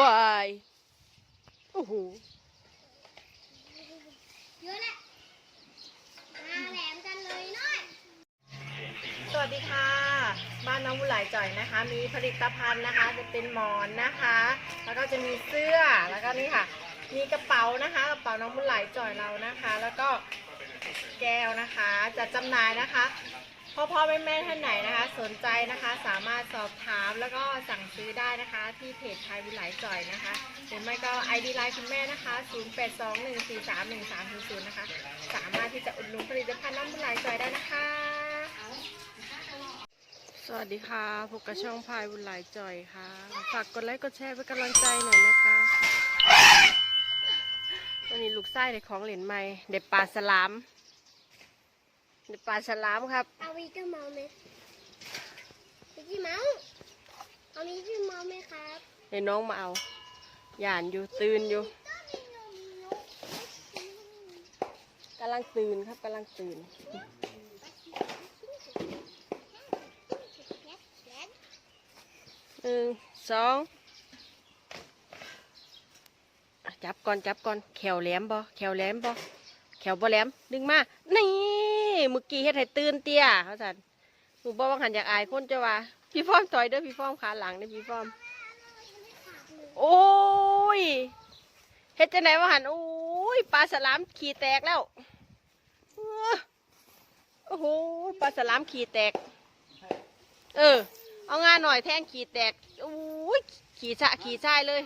วายโอ้โหเยอะแหละมาแหลมกันเลยน้อย สวัสดีค่ะ บ้านน้องบุหลายจ่อยนะคะ มีผลิตภัณฑ์นะคะ จะเป็นหมอนนะคะ แล้วก็จะมีเสื้อ แล้วก็นี่ค่ะ มีกระเป๋านะคะ กระเป๋าน้องบุหลายจ่อยเรานะคะ แล้วก็แก้วนะคะ จะจำหน่ายนะคะ พ่อพ่อแม่แม่ท่านไหนนะคะ สนใจนะคะสามารถสอบถามแล้วก็สั่งซื้อได้นะคะ ที่เพจไทยบุหลจ่อยนะคะหรือไม่ก็ ID ไลน์คุณแม่นะคะ 0821431300 นะคะ สามารถที่จะอุดหนุนผลิตภัณฑ์น้องบุหลจ่อยได้นะคะ สวัสดีค่ะพบกับช่องพายบุญหลจ่อยค่ะ ฝากกดไลค์กดแชร์เป็นกำลังใจหน่อยนะคะวันนี้ลูกไส้ในของเหรียญใหม่เด็ดปลาสลาม เด็ดปลาสลามครับ เอาวีกี้เมาส์ไหมวีกี้เมาส์เอาวีกี้เมาส์ไหมครับเดี๋ยวน้องมาเอาหยานอยู่ตื่นอยู่กำลังตื่นครับกำลังตื่นหนึ่งสองอะจับก่อนจับก่อนแขวแหลมบ่แขวแหลมบ่แขวบ่แหลมดึงมานี่ เมื่อกี้เฮ็ดให้ตื่นเตี้ยเขาสันหนูบอกว่าหันอยากอายคนจะว่าพี่ฟ้อมต่อยเด้อพี่ฟ้อมขาหลังเด้อพี่ฟ้อม โอ้ยเฮ็ดจังไหนวะหันโอ้ยปลาสลามขี่แตกแล้วเออโอ้โหปลาสลามขี่แตก เออ เอางานหน่อยแท่งขี่แตกโอ้ยขี่ชะขี่ชายเลย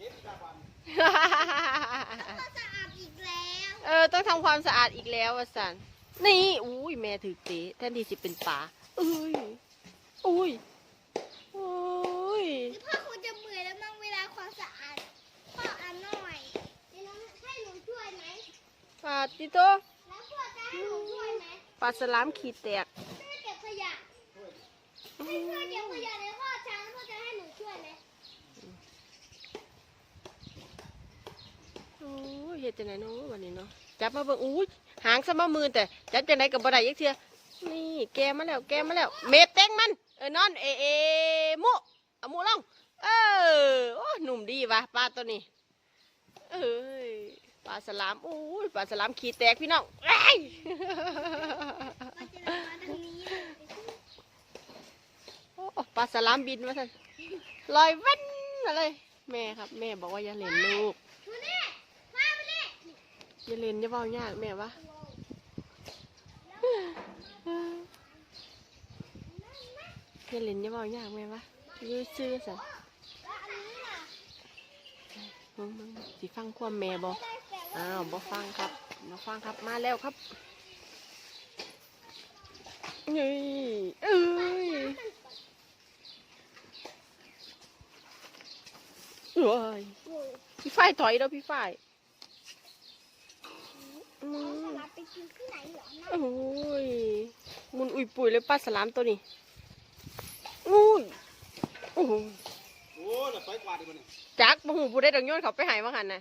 ก็สะอาดอีกแล้วเออต้องทำความสะอาดอีกแล้ววะสัน นี่อุ้ยแม่ถือเตะแทนที่สิเป็นป่าอุ้ยอุ้ยอุ้ยพ่อคงจะเบื่อแล้วมั้งเวลาความสะอาดพ่ออ่านหน่อยเดี๋ยวน้องให้หนูช่วยไหมปาติโตแล้วพ่อจะให้หนูช่วยไหมปลาสลามขี่แตกช่วยเก็บขยะให้ช่วยเก็บขยะในพ่อช้างพ่อจะให้หนูช่วยไหมโอ้ยเฮ็ดจังไหนเนาะวันนี้เนาะจับมาเบิ่งอุ้ย หางสมมือแต่จับจังไหนกับบ่ได้ยักเทื่อนี่แกมาแล้วแกมาแล้ว เม็ดเต็งมันเออนอนเอเอมุเอามุลงเออโอ้หนุ่มดีวะปลาตัวนี้เอ้ยปลาสลามอุ้ยปลาสลามขีแตกพี่น้องเอ้ยปลาสลามบินมาท่านลอยว่นมาเลยแม่ครับ แม่บอกว่าอย่าเล่นลูกอย่าเล่นอย่าเว้ายากแม่วะ อย่าเล่นอย่าเว้ายากแม่วะยื้อซื้อสัมึงมึงสิฟังความแม่บอได้แต่ว่าอ้าวบ่ฟังครับบ่ฟังครับมาแล้วครับเอ้ยเอ้ยโอ้ยโอ้ยพี่ฝ้ายถอยแล้วพี่ฝ้าย โอ้ยมุนอุยปุ๋ยเลยปลาสลามตัวนี้อุ้ยโอ้โหโอ้ยไปกวาดดิมันนี่จักบ่หูผู้ได้ดอกโยนเขาไปใหายมาหันน่ะ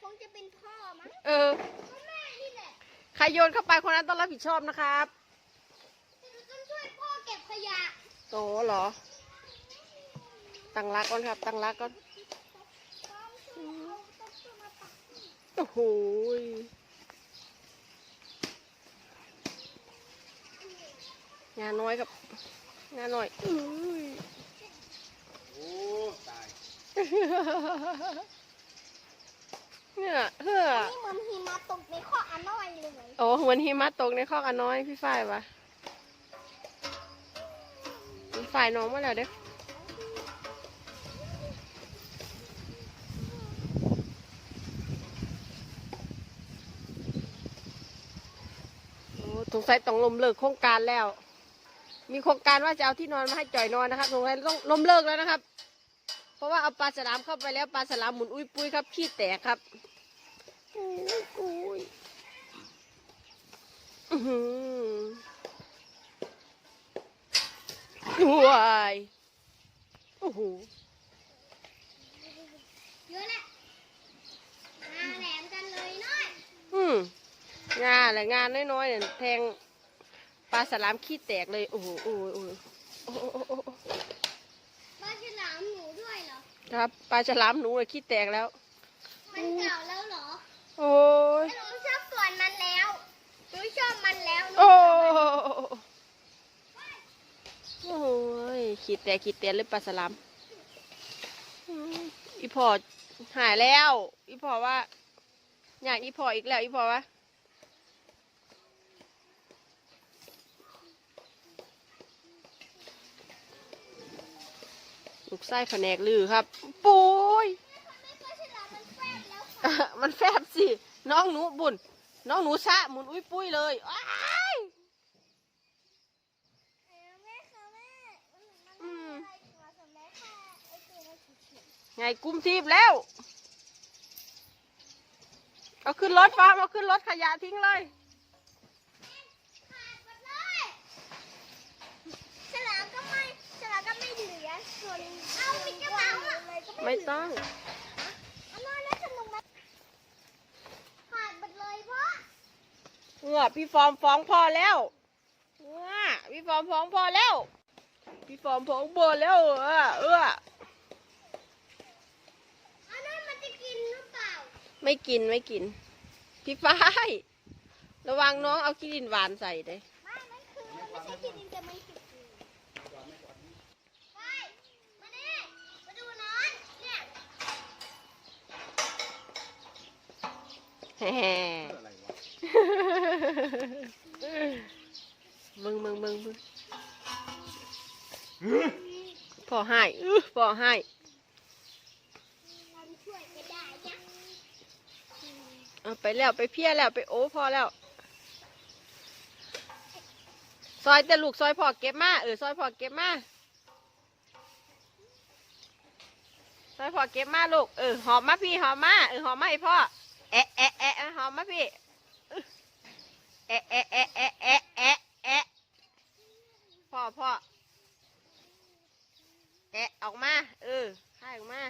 คงจะเป็นพ่อมั้งเออพ่อแม่นี่แหละใครโยนเข้าไปคนนั้นต้องรับผิดชอบนะครับจะต้องช่วยพ่อเก็บขยะโตเหรอตั้งรักก่อนครับตั้งรักก่อนต้องช่วยเอาต้องช่วยมาตักโอ้โห งานน้อยครับงานน้อยอุ้ยโอ้ตายเนี่ยเฮ้อนี่เหมือนหิมะตกในข้ออันน้อยเลยโอ้เหมือนหิมะตกในคอกอันน้อยพี่ฝ้ายวะพี่ฝ้ายน้องมาแล้วเด้อโอ้สงสัยต้องล้มเลิกโครงการแล้ว มีโครงการว่าจะเอาที่นอนมาให้จ่อยนอนนะครับสงสัยต้องล้มเลิกแล้วนะครับ เพราะว่าเอาปลาสลามเข้าไปแล้วปลาสลามหมุนอุ้ยปุ้ยครับขี้แตกครับโอ้ยโอ้ยอื้อหือวายโอ้โหเยอะแหละมาแหลมกันเลยน้อย อืมงานแหละงานน้อยๆเนี่ยแทง ปลาสลามขี้แตกเลยโอ้โหโอ้โหโอ้โหโอ้โหโอ้โหปลาฉลามหนูด้วยเหรอ ครับปลาฉลามหนูอะขี้แตกแล้ว มันเก่าแล้วเหรอโอ้ยหนูชอบก่อนมันแล้วหนูชอบมันแล้วโอ้โอ้ยขี้แตกขี้แตกเลยปลาฉลามอืมอีพอหายแล้ว อีพอว่า อยากอีพออีกแล้ว อีพอว่า ลูกไส้แผนกลือครับปุ้ยไม่ใช่เรามันแฟนแล้วอะมันแฟบสิ น้องหนูบุญ น้องหนูชะหมุนอุ้ยปุ้ยเลยอ้ายเออแม่ค่ะแม่มันมันอืมอะไรตัวสมัยค่ะไอ้ตัวมันเขียวไงกุ้มทีบแล้ว เอาขึ้นรถฟาร์มเอาขึ้นรถขยะทิ้งเลย ๆขาดหมดเลยฉลามก็ไม่ ฉลามก็ไม่เหลือส่วนเอามีกระเป๋าอะเลยก็ไม่ต้องอันนั้นน่าสนุกไหมขาดหมดเลยเพราะเออพี่ฟอร์มฟ้องพ่อแล้วเออพี่ฟอร์มฟ้องพ่อแล้ว พี่ฟอร์มฟ้องพ่อแล้วเออเอออันนั้นมันจะกินหรือเปล่าไม่กินไม่กิน พี่ฝ้าย ระวังน้องเอาขี้ดินหวานใส่เด้ไม่มันคือมันไม่ใช่กินดินแต่มันคือไปมานี่มาดูนอนเนี่ย แฮ่ อะไรวะมึงมึงมึงมึงพ่อให้อื้อพ่อให้ทำช่วยได้จ้ะเอาไปแล้วไปเพี้ยแล้วไปโอ้พอแล้ว ซอยแต่ลูกซอยพอเก็บมาเออซอยพอเก็บมาซอยพอเก็บมาลูกเออหอมมาพี่หอมมาเออหอมมาให้พ่อ แอะแอะแอะหอมมพี่อื้อแอะแอะแอะแอะแอะแอะแอะพ่อพ่อแอะออกมา เออข้ายออกมา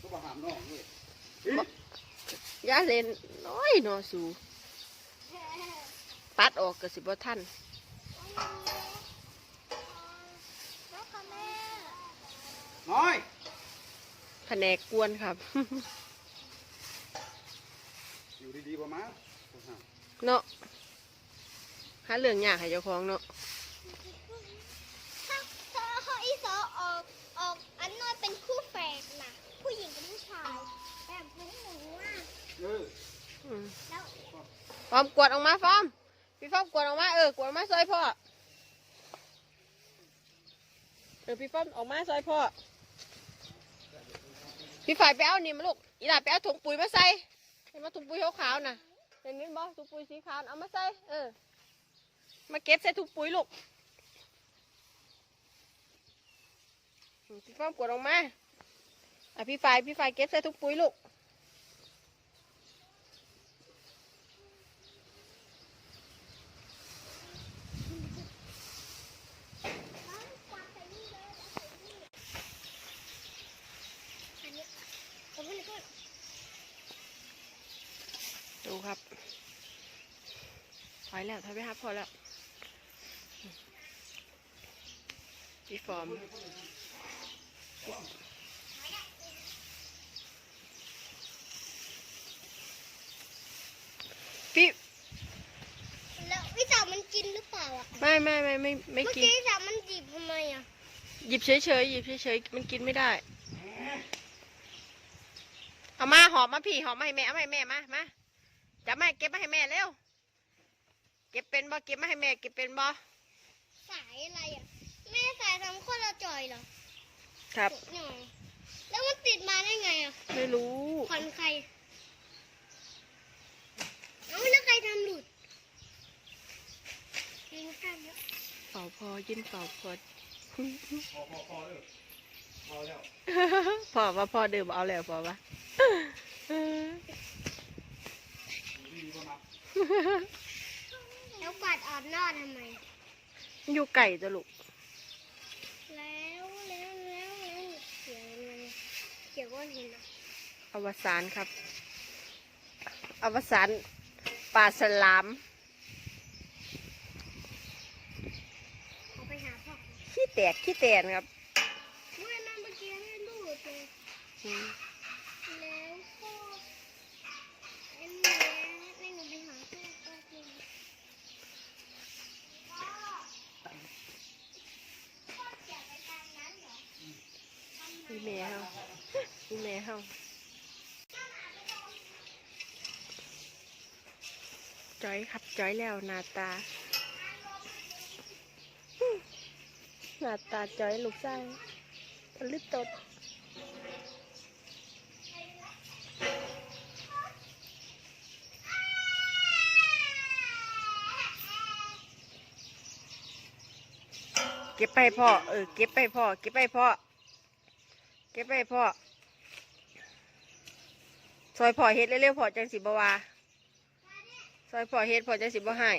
ก็มาหามน้องด้วยอย่าเล่นน้อยหนอสูปัดออกก็สิบ่ทันแล้วค่ะแม่น้อย แผนกกวนครับ อยู่ดีๆประมาณเนาะหาเรื่องยากให้เจ้าของเนาะถ้าถ้าเขาอีสอออกออกอันน้อยเป็นคู่แฝดน่ะ ผู้หญิงกับผู้ชายแบบหนูหนูอะเอออืมแล้วฟอมกวดออกมาฟอม พี่ฟอมกวดออกมาเออกวดออกมาซอยพ่อเออพี่ฟอมออกมาซอยพ่อ พี่ฝ่ายไปเอานี่มาลูกอีหลาไปเอาถุงปุ๋ยมาใส่เห็นไหมาถุงปุ๋ยขาวๆน่ะเห็นไหมบ่ถุงปุ๋ยสีขาวเอามาใส่เออมาเก็บใส่ถุงปุ๋ยลูกพี่ฟ้อมกวดออกมาอะพี่ฝ่ายพี่ฝ่ายเก็บใส่ถุงปุ๋ยลูก กวาดใส่นี่เลยอันนี้เอาไปเลยก่อน ดูครับถ อยแล้วถอยไปครับพอแล้วพี่ฟอร์มพี่แล้ววิสามันกินหรือเปล่าอะไม่ไม่ไม่ไม่ไม่เมื่อกิน กี้วิสามันจีบทำไมอะหยิบเฉยเฉยๆหยิบเฉยเฉยๆมันกินไม่ได้ เอามาหอมมาพี่หอมมาให้แม่เอามาให้แม่มามาจับมาเก็บมาให้แม่เร็ว เก็บเป็นบ่เก็บมาให้แม่เก็บเป็นบ่สายอะไรอะแม่สายทำคนละจ่อยเหรอครับ หน่อยแล้วมันติดมาได้ไงอะไม่รู้ควันใครเอ้าแล้วใครทำหลุดยิงข้ามแล้วเป่าพอยินเป่าพอพอพอพอเออพอแล้วพ่อว่าพ่อเดิมเอาแล้วพ่อว่า กวาดออดนอดทำไม อยู่ไก่จะลูกแล้วแล้วแล้วแล้วเสียงมันเสียงก้อนหินอะอวสานครับ อวสานป่าสลาม เอาไปหาพ่อขี้แตแตกขี้แตนครับเมื่อนั้นเมื่อกี้ไม่รูดเลย อืม แล้วก็อันนี้ในหนูไปหาเครื่องแป๊บนึงพ่อเขียนไปทางนั้นเหรอ พี่แม่เฮาพี่แม่เฮาจอยครับจอยแล้วนาตาหน้าตาจอยลูกไส้ทะลึกตดเก็บไปพ่อ เออ เก็บไปพ่อ เก็บไปพ่อ ก็บไปพ่อ ซอยพ่อเฮ็ดเร็วๆพ่อจังสิบวาซอยพ่อเฮ็ดพ่อจังสิบ่ให้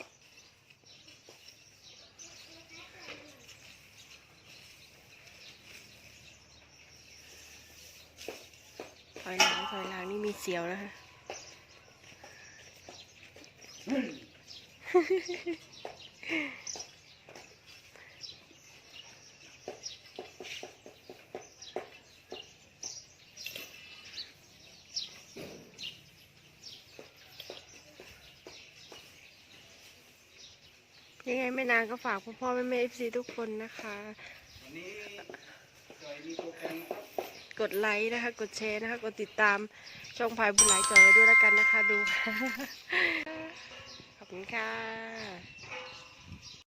ถอยหลังถอยหลังนี่มีเสียวนะคะ ยังไงไม่นานก็ฝากพ่อพ่อแม่แม่เอฟซีทุกคนนะคะ วันนี้จอยมีโปรแกรมครับกดไลค์นะคะ กดแชร์นะคะ กดติดตามช่องพายบุญหลายจอยไว้ด้วยแล้วกันนะคะ ดู ขอบคุณค่ะ